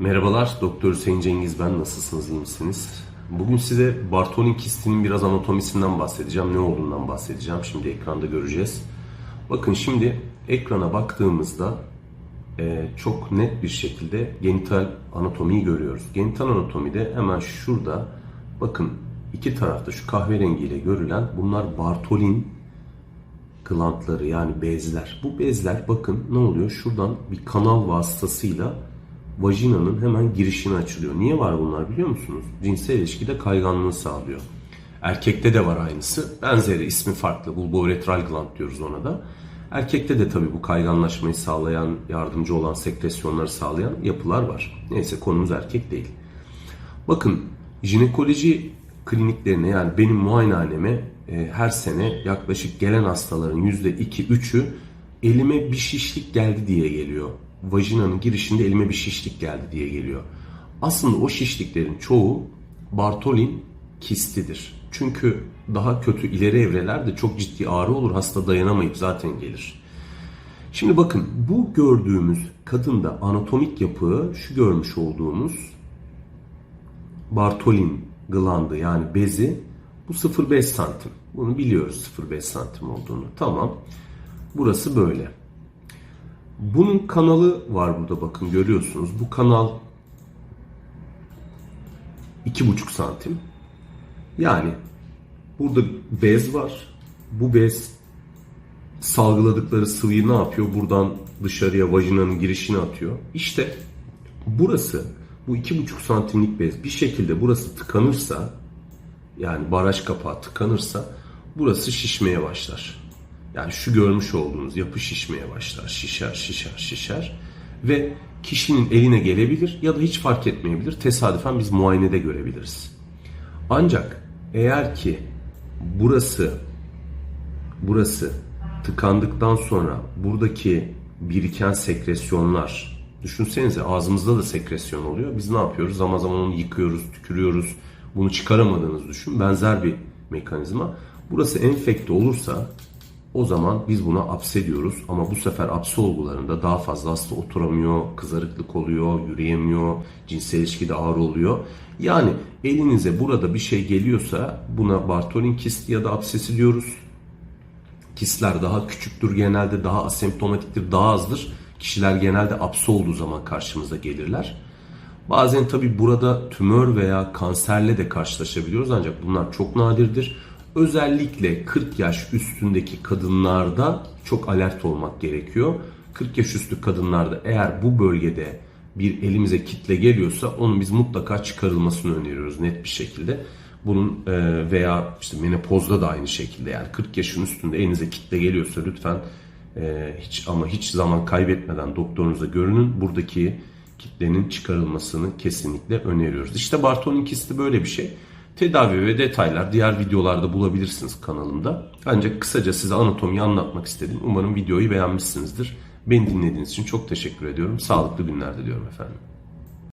Merhabalar, Doktor Hüseyin Cengiz ben. Nasılsınız, iyi misiniz? Bugün size Bartolin kistinin biraz anatomisinden bahsedeceğim, ne olduğundan bahsedeceğim. Şimdi ekranda göreceğiz. Bakın şimdi ekrana baktığımızda e, çok net bir şekilde genital anatomiyi görüyoruz. Genital anatomide hemen şurada bakın iki tarafta şu kahverengiyle görülen bunlar Bartolin glandları yani bezler. Bu bezler bakın ne oluyor? Şuradan bir kanal vasıtasıyla vajinanın hemen girişine açılıyor. Niye var bunlar biliyor musunuz? Cinsel ilişkide kayganlığı sağlıyor. Erkekte de var aynısı. Benzeri ismi farklı. Bulbouretral gland diyoruz ona da. Erkekte de tabii bu kayganlaşmayı sağlayan, yardımcı olan sekresyonları sağlayan yapılar var. Neyse konumuz erkek değil. Bakın jinekoloji kliniklerine yani benim muayenehaneme e, her sene yaklaşık gelen hastaların %2-3'ü elime bir şişlik geldi diye geliyor. Vajinanın girişinde elime bir şişlik geldi diye geliyor. Aslında o şişliklerin çoğu Bartolin kistidir. Çünkü daha kötü ileri evrelerde çok ciddi ağrı olur. Hasta dayanamayıp zaten gelir. Şimdi bakın bu gördüğümüz kadında anatomik yapı şu görmüş olduğumuz Bartolin glandı yani bezi bu 0,5 santim. Bunu biliyoruz 0,5 santim olduğunu. Tamam. Burası böyle. Bunun kanalı var burada bakın görüyorsunuz. Bu kanal 2,5 santim. Yani burada bez var. Bu bez salgıladıkları sıvıyı ne yapıyor? Buradan dışarıya vajinanın girişine atıyor. İşte burası bu iki buçuk santimlik bez bir şekilde burası tıkanırsa yani baraj kapağı tıkanırsa burası şişmeye başlar. Yani şu görmüş olduğunuz yapı şişmeye başlar. Şişer, şişer, şişer ve kişinin eline gelebilir ya da hiç fark etmeyebilir. Tesadüfen biz muayenede görebiliriz. Ancak eğer ki burası burası tıkandıktan sonra buradaki biriken sekresyonlar düşünsenize ağzımızda da sekresyon oluyor. Biz ne yapıyoruz? Zaman zaman onu yıkıyoruz, tükürüyoruz. Bunu çıkaramadığınızı düşün. Benzer bir mekanizma. Burası enfekte olursa o zaman biz buna apse diyoruz. Ama bu sefer apse olgularında daha fazla hasta oturamıyor, kızarıklık oluyor, yürüyemiyor, cinsel ilişkide ağrı oluyor. Yani elinize burada bir şey geliyorsa buna Bartolin kisti ya da apsesi diyoruz. Kistler daha küçüktür genelde, daha asemptomatiktir, daha azdır. Kişiler genelde apse olduğu zaman karşımıza gelirler. Bazen tabi burada tümör veya kanserle de karşılaşabiliyoruz ancak bunlar çok nadirdir. Özellikle 40 yaş üstündeki kadınlarda çok alert olmak gerekiyor. 40 yaş üstü kadınlarda eğer bu bölgede bir elimize kitle geliyorsa onun biz mutlaka çıkarılmasını öneriyoruz net bir şekilde. Bunun e, veya işte menopozda da aynı şekilde yani 40 yaşın üstünde elinize kitle geliyorsa lütfen e, hiç ama hiç zaman kaybetmeden doktorunuza görünün. Buradaki kitlenin çıkarılmasını kesinlikle öneriyoruz. İşte Barton'un kisti böyle bir şey. Tedavi ve detaylar diğer videolarda bulabilirsiniz kanalımda. Ancak kısaca size anatomiyi anlatmak istedim. Umarım videoyu beğenmişsinizdir. Beni dinlediğiniz için çok teşekkür ediyorum. Sağlıklı günler diliyorum efendim.